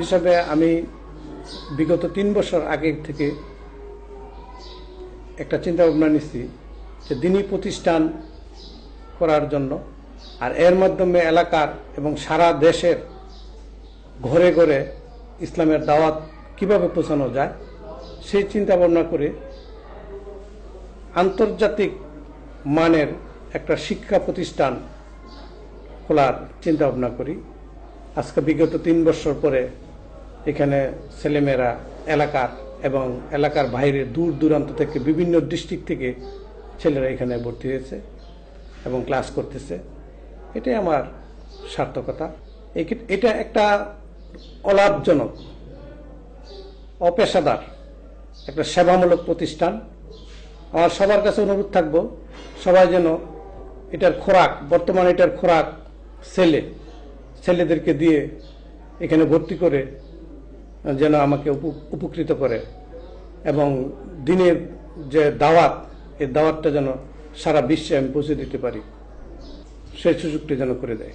হিসাবে আমি বিগত তিন বছর আগে থেকে একটা চিন্তা ভাবনা নিচ্ছি যে দিনী প্রতিষ্ঠান করার জন্য আর এর মাধ্যমে এলাকার এবং সারা দেশের ঘরে ঘরে ইসলামের দাওয়াত কীভাবে পৌঁছানো যায়, সেই চিন্তা ভাবনা করে আন্তর্জাতিক মানের একটা শিক্ষা প্রতিষ্ঠান খোলার চিন্তা ভাবনা করি। আজকে বিগত তিন বছর পরে এখানে ছেলেমেয়েরা এলাকার এবং এলাকার বাইরে দূর দূরান্ত থেকে বিভিন্ন ডিস্ট্রিক্ট থেকে ছেলেরা এখানে ভর্তি হয়েছে এবং ক্লাস করতেছে। এটাই আমার সার্থকতা। এটা একটা অলাভজনক, অপেশাদার, একটা সেবামূলক প্রতিষ্ঠান। আমার সবার কাছে অনুরোধ থাকব, সবাই যেন এটার খোরাক, বর্তমানে এটার খোরাক ছেলে, ছেলেদেরকে দিয়ে এখানে ভর্তি করে যেন আমাকে উপ- উপকৃত করে। এবং দিনের যে দাওয়াত, এই দাওয়াতটা যেন সারা বিশ্বে আমি পৌঁছে দিতে পারি। সেই সুযোগটি যেন করে দেয়।